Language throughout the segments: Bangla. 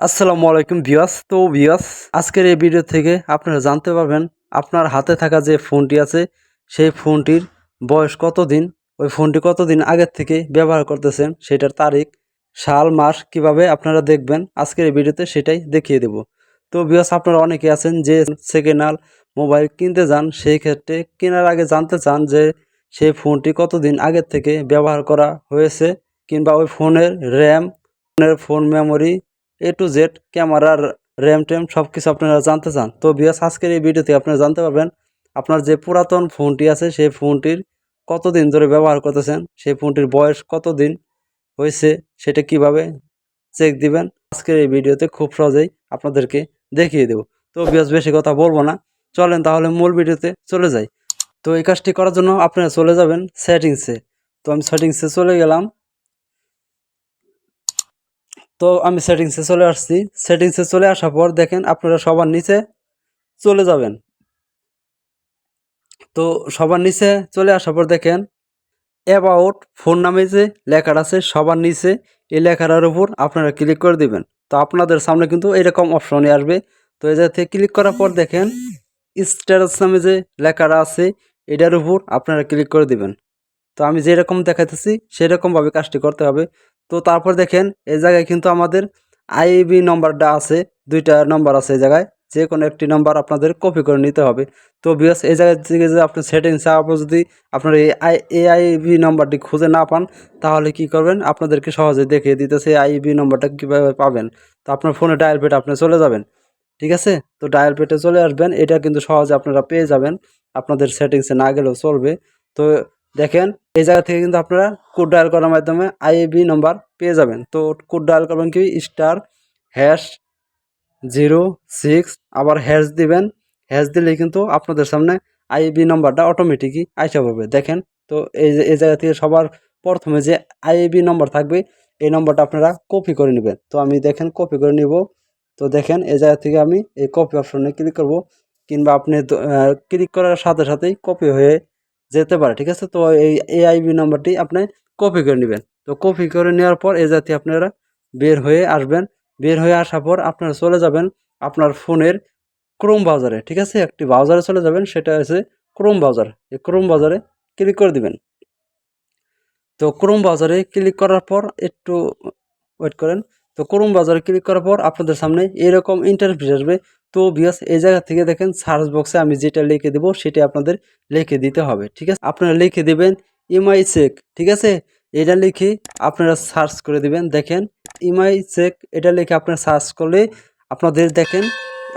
আসসালামু আলাইকুম ভিউয়ার্স। তো ভিউয়ার্স, আজকের এই ভিডিও থেকে আপনারা জানতে পারবেন আপনার হাতে থাকা যে ফোনটি আছে, সেই ফোনটির বয়স কত দিন ওই ফোনটি কতদিন আগের থেকে ব্যবহার করতেছেন, সেটার তারিখ, সাল, মাস কীভাবে আপনারা দেখবেন, আজকের এই ভিডিওতে সেটাই দেখিয়ে দেব। তো ভিউয়ার্স, আপনারা অনেকে আছেন যে সেকেন্ড হ্যান্ড মোবাইল কিনতে যান, সেই ক্ষেত্রে কেনার আগে জানতে চান যে সেই ফোনটি কতদিন আগের থেকে ব্যবহার করা হয়েছে, কিংবা ওই ফোনের র্যাম, ফোনের phone memory A to Z ক্যামেরার র্যাম ট্যাম সব কিছু আপনারা জানতে চান। তো বিয়াস আজকের এই ভিডিওতে আপনারা জানতে পারবেন, আপনার যে পুরাতন ফোনটি আছে, সেই ফোনটির কতদিন ধরে ব্যবহার করতেছেন, সেই ফোনটির বয়স কতদিন হয়েছে, সেটা কীভাবে চেক দিবেন, আজকের এই ভিডিওতে খুব সহজেই আপনাদেরকে দেখিয়ে দেব। তো বিয়াস বেশি কথা বলব না, চলেন তাহলে মূল ভিডিওতে চলে যাই। তো এই কাজটি করার জন্য আপনারা চলে যাবেন সেটিংসে তো আমি সেটিংসে চলে গেলাম। তো আমি সেটিংসে চলে আসছি। সেটিংসে চলে আসার পর দেখেন আপনারা সবার নিচে চলে যাবেন। তো সবার নিচে চলে আসার পর দেখেন অ্যাবাউট ফোন নামে যে লেখাটা আছে, সবার নিচে এই লেখাটার উপর আপনারা ক্লিক করে দিবেন। তো আপনাদের সামনে কিন্তু এরকম অপশনই আসবে। তো এই থেকে ক্লিক করার পর দেখেন স্ট্যাটাস নামে যে লেখাটা আছে, এটার উপর আপনারা ক্লিক করে দিবেন। তো আমি যেরকম দেখাইতেছি, সেরকমভাবে কাজটি করতে হবে। তো তারপর দেখেন এই জায়গায় কিন্তু আমাদের আইবি নম্বরটা আছে, দুইটা নম্বর আছে এই জায়গায়। যে কোনো একটি নাম্বার আপনাদের কপি করে নিতে হবে। তো বিকজ এই জায়গা থেকে যদি আপনি সেটিংস আপনি যদি আপনার এই আই এই আইবি নম্বরটি খুঁজে না পান, তাহলে কি করবেন? আপনাদেরকে সহজে দেখিয়ে দিতেছে আইবি নম্বরটা কীভাবে পাবেন। তো আপনার ফোনে ডায়াল পেটে আপনি চলে যাবেন। ঠিক আছে? তো ডায়াল পেটে চলে আসবেন। এটা কিন্তু সহজে আপনারা পেয়ে যাবেন। আপনাদের সেটিংসে না গেলেও চলবে। তো দেখেন, এই জায়গা থেকে কিন্তু আপনারা কোড ডায়াল করার মাধ্যমে আইএবি নাম্বার পেয়ে যাবেন। তো কোড ডায়াল করবেন কি? স্টার হ্যাশ জিরো সিক্স আবার হ্যাশ দিবেন। হ্যাশ দিলেই কিন্তু আপনাদের সামনে আইএবি নাম্বারটা অটোমেটিকই আইসা পড়বে। দেখেন, তো এই এই জায়গা থেকে সবার প্রথমে যে আইএবি নম্বর থাকবে, এই নম্বরটা আপনারা কপি করে নেবেন। তো আমি দেখেন কপি করে নিব। তো দেখেন, এই জায়গা থেকে আমি এই কপি অপশনে ক্লিক করব। কিংবা আপনি ক্লিক করার সাথে সাথেই কপি হয়ে যেতে পারে, ঠিক আছে? তো এই এআইবি নাম্বারটি আপনি কপি করে নেবেন। তো কপি করে নেওয়ার পর এ জাতীয় আপনারা বের হয়ে আসবেন। বের হয়ে আসার পর আপনারা চলে যাবেন আপনার ফোনের ক্রোম বাজারে ঠিক আছে? একটি বাজারে চলে যাবেন, সেটা হচ্ছে ক্রোম বাজার এই ক্রোম বাজারে ক্লিক করে দিবেন। তো ক্রোম বাজারে ক্লিক করার পর একটু ওয়েট করেন। তো ক্রোম বাজারে ক্লিক করার পর আপনাদের সামনে এরকম ইন্টারফেস আসবে। তো বিয়াস এই জায়গা থেকে দেখেন সার্চ বক্সে আমি যেটা লিখে দেবো, সেটা আপনাদের লিখে দিতে হবে, ঠিক আছে? আপনারা লিখে দেবেন ইমআই চেক ঠিক আছে? এটা লিখে আপনারা সার্চ করে দিবেন, দেখেন ইমআই চেক এটা লিখে আপনারা সার্চ করলে আপনাদের দেখেন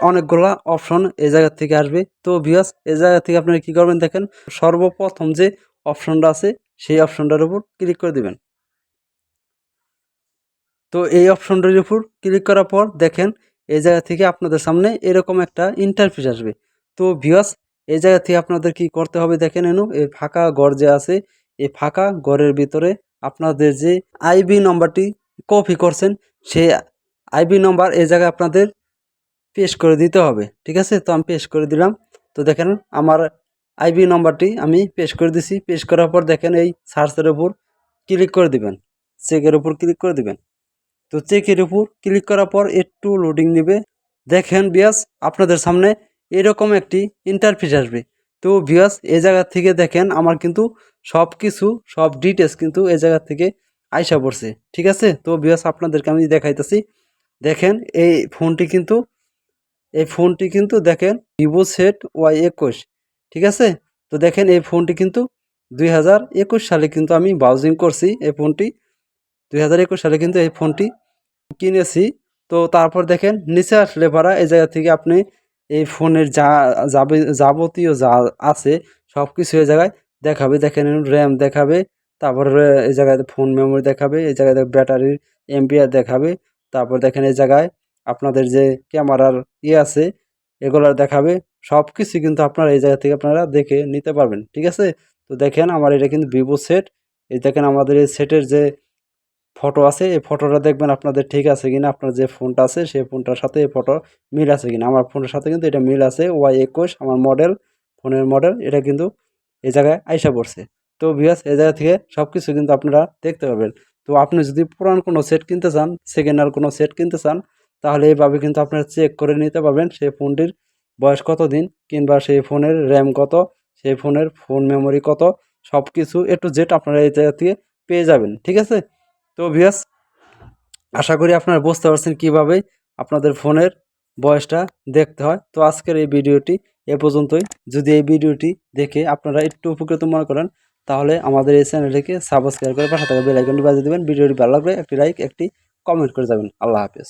অনেকগুলো অপশন এই জায়গা থেকে আসবে। তো বিয়াস এই জায়গা থেকে আপনারা কী করবেন দেখেন, সর্বপ্রথম যে অপশনটা আছে, সেই অপশনটার উপর ক্লিক করে দিবেন। তো এই অপশনটার উপর ক্লিক করার পর দেখেন এই জায়গা থেকে আপনাদের সামনে এরকম একটা ইন্টারফেস আসবে। তো ভিউয়ার্স এই জায়গা থেকে আপনাদের কি করতে হবে দেখেন এনু এই ফাঁকা ঘর যে আছে, এই ফাঁকা ঘরের ভিতরে আপনাদের যে আইবি নম্বরটি কপি করছেন, সেই আইবি নম্বর এই জায়গায় আপনাদের পেশ করে দিতে হবে। ঠিক আছে? তো আমি পেশ করে দিলাম। তো দেখেন, আমার আইবি নম্বরটি আমি পেশ করে দিছি। পেশ করার পর দেখেন এই সার্চের উপর ক্লিক করে দিবেন। চেকের উপর ক্লিক করে দিবেন। তো চেকের উপর ক্লিক করার পর একটু লোডিং নেবে। দেখেন বিয়াস আপনাদের সামনে এরকম একটি ইন্টারফেস আসবে। তো বিয়াস এ জায়গা থেকে দেখেন আমার কিন্তু সব কিছু সব ডিটেলস কিন্তু এ জায়গা থেকে আইসা পড়ছে। ঠিক আছে? তো বিয়াস আপনাদেরকে আমি দেখাইতেছি। দেখেন, এই ফোনটি কিন্তু, এই ফোনটি কিন্তু দেখেন ভিভো সেট ওয়াই একুশ। ঠিক আছে? তো দেখেন, এই ফোনটি কিন্তু দুই হাজার একুশ সালে কিন্তু আমি ব্রাউজিং করছি এই ফোনটি। দুই হাজার একুশ সালে কিন্তু এই ফোনটি কিনেছি। তো তারপর দেখেন, নিচে আসলে পারা এই জায়গা থেকে আপনি এই ফোনের যা যাবতীয় যা আছে সব কিছু এই জায়গায় দেখাবে। দেখেন, র্যাম দেখাবে, তারপর এই জায়গায় ফোন মেমোরি দেখাবে, এই জায়গায় ব্যাটারির এমপিআর দেখাবে, তারপর দেখেন এই জায়গায় আপনাদের যে ক্যামেরার ইয়ে আছে এগুলার দেখাবে। সব কিছু কিন্তু আপনারা এই জায়গা থেকে আপনারা দেখে নিতে পারবেন, ঠিক আছে? তো দেখেন, আমার এটা কিন্তু ভিভো সেট। এই দেখেন, আমাদের এই সেটের যে ফটো আছে, এই ফটোটা দেখবেন আপনাদের ঠিক আছে কিনা, আপনার যে ফোনটা আছে সেই ফোনটার সাথে এই ফটো মিল আছে কিনা। আমার ফোনের সাথে কিন্তু এটা মিল আছে, ওয়াই একুশ, আমার মডেল, ফোনের মডেল, এটা কিন্তু এই জায়গায় আইসা পড়ছে। তো ভিয়াস এই জায়গা থেকে সব কিছু কিন্তু আপনারা দেখতে পাবেন তো আপনি যদি পুরান কোনো সেট কিনতে চান সেকেন্ড হ্যান্ড কোনো সেট কিনতে চান, তাহলে এইভাবে কিন্তু আপনারা চেক করে নিতে পারবেন সেই ফোনটির বয়স কত দিন, কিংবা সেই ফোনের র্যাম কত, সেই ফোনের ফোন মেমোরি কত সব কিছু এ টু জেড আপনারা এই জায়গা থেকে পেয়ে যাবেন, ঠিক আছে? তো ভিয়াস আশা করি আপনারা বুঝতে পারছেন কীভাবে আপনাদের ফোনের বয়সটা দেখতে হয়। তো আজকের এই ভিডিওটি এ পর্যন্তই। যদি এই ভিডিওটি দেখে আপনারা একটু উপকৃত মনে করেন, তাহলে আমাদের এই চ্যানেলটিকে সাবস্ক্রাইব করে পাশে থাকা বেলাইকনটি বাজিয়ে দেবেন। ভিডিওটি ভালো লাগলে একটি লাইক একটি কমেন্ট করে যাবেন। আল্লাহ হাফেজ।